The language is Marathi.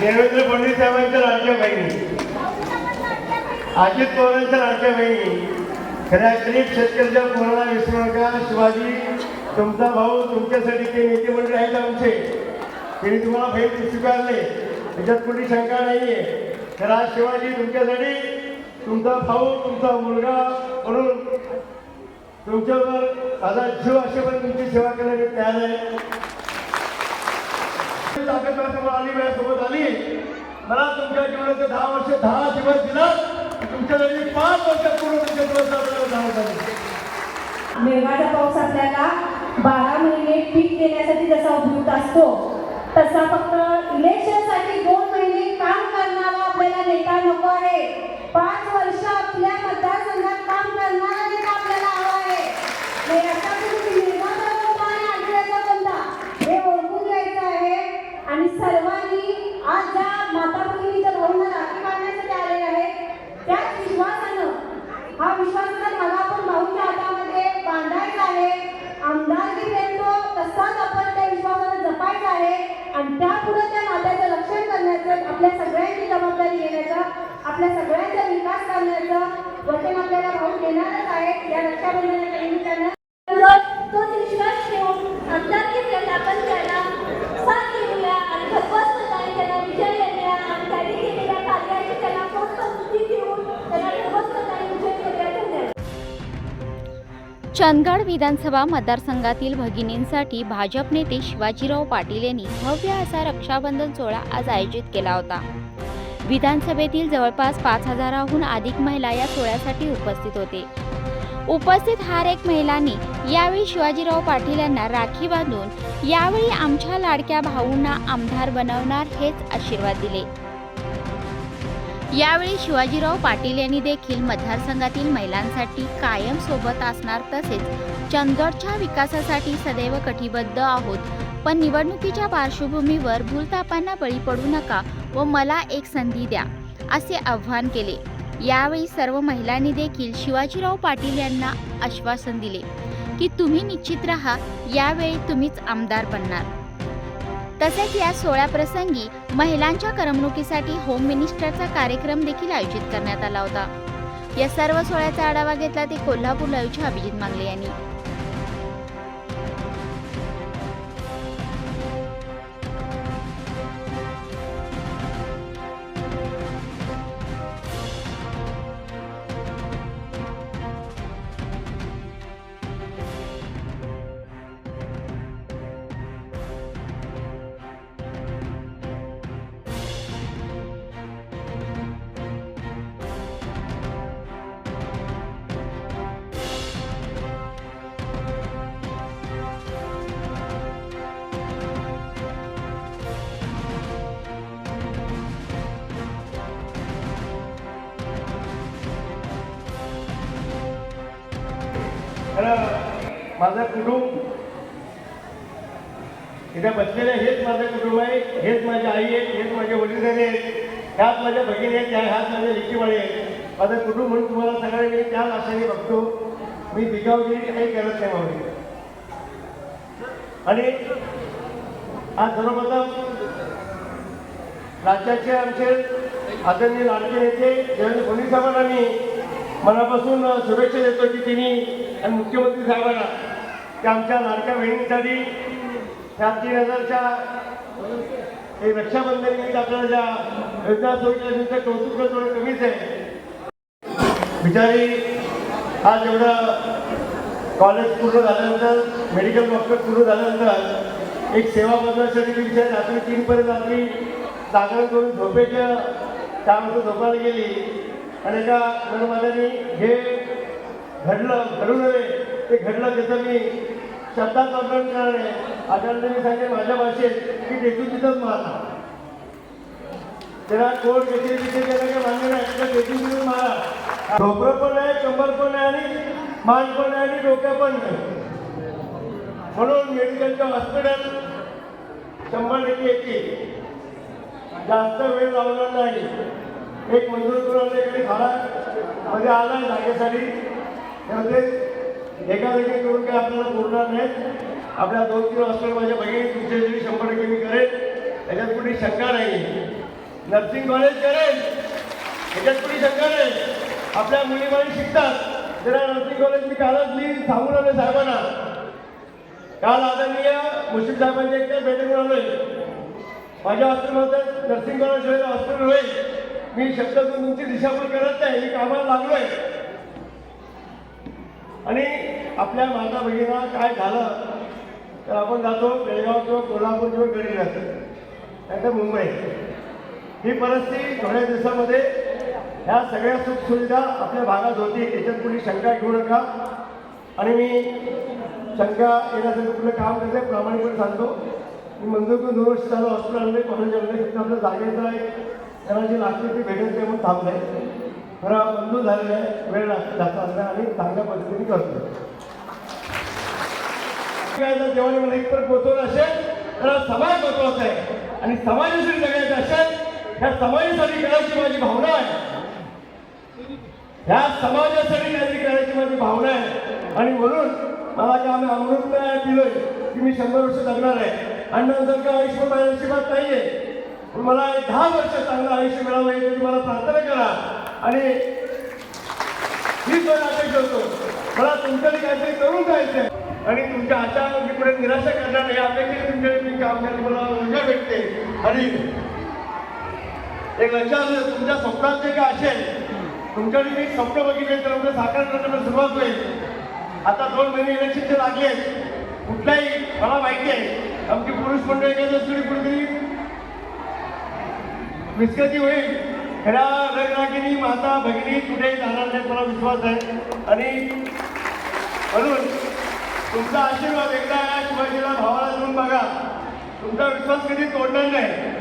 देवेंद्र फडणवीस साहेबांच्या लाडक्या बहिणी. अजित पवारांच्या लाडक्या बहिणी. खऱ्या गरीब शेतकऱ्याच्या पोराला विसरू नका. शिवाजी तुमचा भाऊ तुमच्यासाठी ते नेते मंडळ आहेत आमचे. त्यांनी तुम्हाला भेट स्वीकारले. त्याच्यात कुठली शंका नाहीये. तर आज शिवाजी तुमच्यासाठी तुमचा भाऊ तुमचा मुलगा म्हणून तुमच्यावर माझा जीव पण तुमची सेवा करायला तयार आहे. ताकद समोर आली वेळासोबत आली. मला तुमच्या जीवनाचे दहा वर्ष दहा दिवस दिला तुमच्यासाठी पाच वर्ष पूर्ण तुमच्या दिवस आपल्याला जाणवत आले मेघाचा पाऊस आपल्याला बारा महिने पीक देण्यासाठी जसा उपयुक्त असतो तसा फक्त इलेक्शनसाठी दोन महिने काम करणारा आपल्याला नेता नको आहे पाच वर्ष आपल्या मतदारसंघात काम करणारा नेता आपल्याला हवा आहे हे रस्त्यातून निर्माता कोणता आणि आठवड्याचा कोणता हे ओळखून घ्यायचं आहे आणि सर्वांनी आज ज्या माता भगिनीच्या भाऊंना राखी बांधण्यासाठी आलेले आहेत त्याच विश्वासानं हा विश्वासाचा धागा आपण भाऊच्या हातामध्ये बांधायचा आहे आमदारकी देतो तसाच आपण त्या विश्वासाला जपायचा आहे आणि त्यापुढे त्या नात्याचं रक्षण करण्याचं आपल्या सगळ्यांची जबाबदारी घेण्याचं आपल्या सगळ्यांचा विकास करण्याचं वचन आपल्याला भाऊ देणारच आहे. या रक्षाबंधनाच्या निमित्तानं तोच विश्वास ठेवून आमदारकी प्रयत्न आपण त्याला साथ देऊया आणि भरघोस मताने त्याला विजय देऊया. आणि त्यांनी केलेल्या कार्याची त्याला प्रोत्साहन देऊन त्याला भरघोस मताने विजय करूया. धन्यवाद. चंदगड विधानसभा मतदारसंघातील भगिनींसाठी भाजप नेते शिवाजीराव पाटील यांनी भव्य असा रक्षाबंधन सोहळा आज आयोजित केला होता. विधानसभेतील जवळपास पाच हजाराहून अधिक महिला या सोहळ्यासाठी उपस्थित होते. उपस्थित हार एक महिलांनी यावेळी शिवाजीराव पाटील यांना राखी बांधून यावेळी आमच्या लाडक्या भाऊंना आमदार बनवणार हेच आशीर्वाद दिले. यावेळी शिवाजीराव पाटील यांनी देखील मतदारसंघातील महिलांसाठी कायम सोबत असणार तसेच चंदगडच्या विकासासाठी सदैव कटिबद्ध आहोत पण निवडणुकीच्या पार्श्वभूमीवर भूलतापांना बळी पडू नका व मला एक संधी द्या असे आव्हान केले. यावेळी सर्व महिलांनी देखील शिवाजीराव पाटील यांना आश्वासन दिले की तुम्ही निश्चित राहा यावेळी तुम्हीच आमदार बनणार. तसेच या सोहळ्याप्रसंगी महिलांच्या करमणुकीसाठी होम मिनिस्टरचा कार्यक्रम देखील आयोजित करण्यात आला होता. या सर्व सोहळ्याचा आढावा घेतला ते कोल्हापूर लाईव्हचे अभिजित मांगले यांनी. खरं माझं कुटुंब इथे बसलेलं हेच माझं कुटुंब आहे हेच माझी आई आहेत हेच माझे वडील आहेत ह्याच माझ्या भगिनी आहेत त्या ह्याच माझ्या लेकीवाळे आहेत. माझं कुटुंब म्हणून तुम्हाला सगळ्यांनी मी त्याच आशाने बघतो. मी बिगावगिरी काही करत नाही मावली आणि आज सर्वप्रथम राज्याचे आमचे आदरणीय लाडके नेते देवेंद्र फडणवीस साहेबांना मी मनापासून शुभेच्छा देतो की तिने आणि मुख्यमंत्री साहेबांना की आमच्या लाडक्या बहिणींसाठी ह्या तीन हजारच्या हे रक्षाबंधन निमित्त आपल्याला ज्या योजना सुरू केल्या त्यांचं कौतुक थोडं कमीच आहे. बिचारी आज एवढं कॉलेज पूर्ण झाल्यानंतर मेडिकल डॉक्टर पूर्ण झाल्यानंतर एक सेवा बदलण्यासाठी ती बिचारी रात्री तीनपर्यंत रात्री जागरण करून झोपेच्या त्यामध्ये झोपायला गेली. आणि त्या मनमानाने हे घडलं घडू नये ते घडलं त्याचं मी शब्दात वर्णन करणार आहे. आचार्यांनी सांगितले माझ्या भाषेत की टेकू तिथंच मारा त्याला कोण किती तिथे त्याला की मान्य नाही. तर टेकू तिथून मारा ढोकरं पण आहे कंबर पण आहे आणि मान पण आहे आणि डोक्या पण नाही म्हणून मेडिकलच्या हॉस्पिटल शंभर टक्के येते जास्त वेळ लावणार नाही. एक मंजूर करून आपल्याकडे झाला म्हणजे आला जागेसाठी. त्यामध्ये एकादेखी करून काही आपल्याला बोलणार नाहीत. आपल्या दोन किलो हॉस्पिटल माझ्या बहिणी तुमच्या जरी शंभर टक्के मी करेन. त्याच्यात कुठली शंका नाही. नर्सिंग कॉलेज करेल. ह्याच्यात कुणी शंका नाही. आपल्या मुलीबाळी शिकतात. जरा नर्सिंग कॉलेज मी कालच मी सांगून आलो साहेबांना. काल आदरणीय मुश्रीफ साहेबांच्या एकट्या भेटून आलोय. माझ्या हॉस्पिटलमध्ये नर्सिंग कॉलेज होईल हॉस्पिटल होईल. मी शब्दातून तुमची दिशाभूल करत नाही मी कामाला लागलोय. आणि आपल्या माता बहिणीला काय झालं तर आपण जातो बेळगाव किंवा कोल्हापूर किंवा गडी जातो नाहीतर मुंबई. ही परिस्थिती थोड्या दिवसामध्ये ह्या सगळ्या सुखसुविधा आपल्या भागात होती याच्यात कुणी शंका घेऊ नका. आणि मी शंका येण्यासाठी कुठलं काम करते प्रामाणिकपणे सांगतो. मी मंजूर करून दोन वर्ष झालं हॉस्पिटलमध्ये कॉलेजमध्ये आपल्या जागेचा एक त्यांना जी लागते ती भेटेल ते म्हणून थांबलंय. खरं बंधू झालेलं आहे. वेळ जास्त असला आणि चांगल्या पद्धतीने करतो जेवण एकतर देवाने असेल तर समाज गोतवत आहे. आणि समाजासाठी जगायचं असेल ह्या समाजासाठी करायची माझी भावना आहे. ह्या समाजासाठी काहीतरी करायची माझी भावना आहे. आणि म्हणून मला जे आम्ही अमृत दिलोय की मी शंभर वर्ष जगणार आहे. अण्णांसारखं आयुष्य माझ्या नशिबात नाही आहे मला एक दहा वर्ष चांगलं आयुष्य मिळावं याची मला प्रार्थना करा. आणि मी पण अपेक्षा होतो मला तुमच्याकडे काहीतरी करून जायचं आणि तुमच्या आशा मी पुढे निराशा करणार नाही अपेक्षेने तुमच्याकडे मी काम करते मला ऊर्जा भेटते. आणि एक लक्षात आलं तुमच्या स्वप्नात जे काय असेल तुमच्याकडे मी स्वप्न बघितले तर आपलं साकार करण्याला सुरुवात होईल. आता दोन महिने इलेक्शनचे लागले आहेत कुठलाही मला माहिती आहे आमची पुरुष मंडळी काय असली कुठेतरी विस्कती होईल. ह्या रगरागिनी माता भगिनी कुठेही जाणार नाही मला विश्वास आहे. आणि म्हणून तुमचा आशीर्वाद एकदा या शिवाजीला भावाला देऊन बघा. तुमचा विश्वास कधी तोडणार नाही.